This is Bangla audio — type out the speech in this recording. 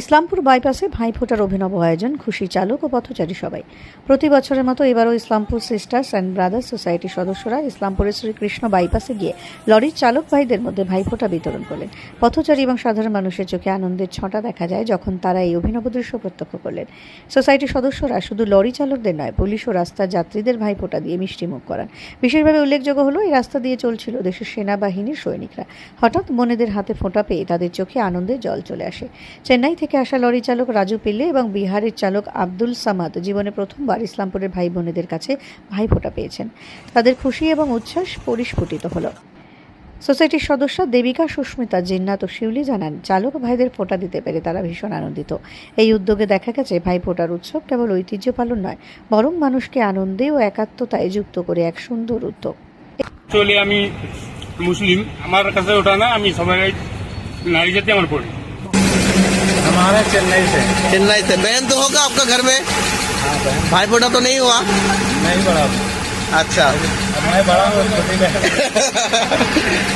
ইসলামপুর বাইপাসে ভাইফোঁটার অভিনব আয়োজন খুশি চালক ও পথচারী সবাই। প্রতি বছরের মতো এবারও ইসলামপুর সিস্টার্স অ্যান্ড ব্রাদার্স সোসাইটির সদস্যরা ইসলামপুরের শ্রীকৃষ্ণ বাইপাসে গিয়ে লরির চালক ভাইদের মধ্যে ভাইফোঁটা বিতরণ করলেন। পথচারী এবং সাধারণ মানুষের চোখে আনন্দের ছটা দেখা যায় যখন তারা এই অভিনব দৃশ্য প্রত্যক্ষ করলেন। সোসাইটির সদস্যরা শুধু লরি চালকদের নয়, পুলিশ ও রাস্তার যাত্রীদের ভাইফোঁটা দিয়ে মিষ্টিমুখ করান। বিশেষভাবে উল্লেখযোগ্য হলো, এই রাস্তা দিয়ে চলছিল দেশের সেনাবাহিনীর সৈনিকরা। হঠাৎ বোনেদের হাতে ফোঁটা পেয়ে তাদের চোখে আনন্দের জল চলে আসে। চেন্নাই থেকে আসা লরি চালক রাজু পিল্লে এবং বিহারের চালক আব্দুল সামাদ জীবনে প্রথমবার ইসলামপুরের ভাই বোনেদের কাছে ভাইফোঁটা পেয়েছেন। তাদের খুশি এবং উচ্ছ্বাস পরিস্ফুটিত হলো। সোসাইটির সদস্য দেবিকা সুস্মিতা জিন্নাত ও শিউলি জানান, চালক ভাইদের ফোঁটা দিতে পেরে তারা ভীষণ আনন্দিত। এই উদ্যোগে দেখা গেছে ভাই ফোঁটার উৎসব কেবল ঐতিহ্য পালন নয়, বরং মানুষকে আনন্দে ও একাত্মতায় যুক্ত করে এক সুন্দর উদ্যোগ। আমি মুসলিম, আমার কাছে ওটা না, আমি সবাই নারী জাতি আমার পড়ি। चेन्नई से। चेन्नई से। बहन तो होगा आपका घर में? भाई फोटा तो नहीं हुआ? नहीं बड़ा। अच्छा। मैं बड़ा हूँ छोटी बहन।